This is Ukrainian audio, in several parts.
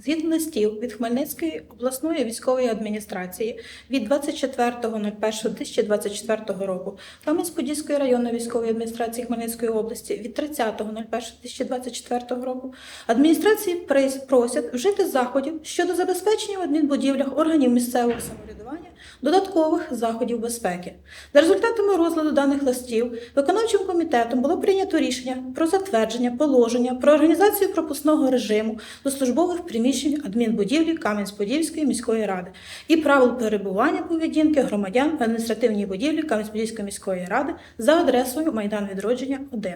Згідно листів від Хмельницької обласної військової адміністрації від 24.01.2024 року Кам'янець-Подільської районної військової адміністрації Хмельницької області від 30.01.2024 року адміністрації просять вжити заходів щодо забезпечення в адмінбудівлях органів місцевого самоврядування додаткових заходів безпеки. За результатами розгляду даних листів виконавчим комітетом було прийнято рішення про затвердження положення про організацію пропускного режиму до службових приміщень адмінбудівлі Кам'янець-Подільської міської ради і правил перебування поведінки громадян в адміністративній будівлі Кам'янець-Подільської міської ради за адресою Майдан Відродження 1.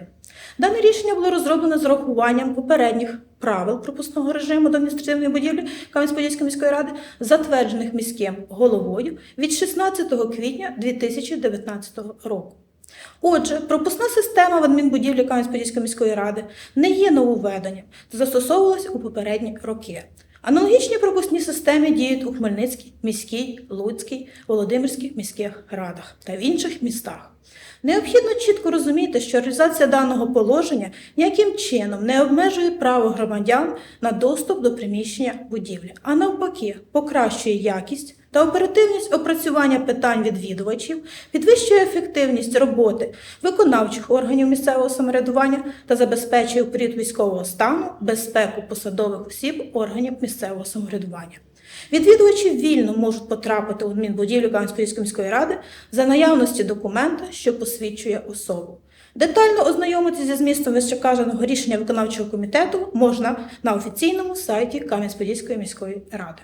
Дане рішення було розроблено з урахуванням попередніх правил пропускного режиму до адміністративної будівлі Кам'янець-Подільської міської ради, затверджених міським головою від 16 квітня 2019 року. Отже, пропускна система в адмінбудівлі Кам'янець-Подільської міської ради не є нововведенням, застосовувалась у попередні роки. Аналогічні пропускні системи діють у Хмельницькій, міській, Луцькій, Володимирській міських радах та в інших містах. Необхідно чітко розуміти, що реалізація даного положення ніяким чином не обмежує право громадян на доступ до приміщення будівлі, а навпаки, покращує якість та оперативність опрацювання питань відвідувачів, підвищує ефективність роботи виконавчих органів місцевого самоврядування та забезпечує в період військового стану безпеку посадових осіб органів місцевого самоврядування. Відвідувачі вільно можуть потрапити у адмінбудівлю Кам'янської міської ради за наявності документа, що посвідчує особу. Детально ознайомитися зі змістом вищеказаного рішення виконавчого комітету можна на офіційному сайті Кам'янець-Подільської міської ради.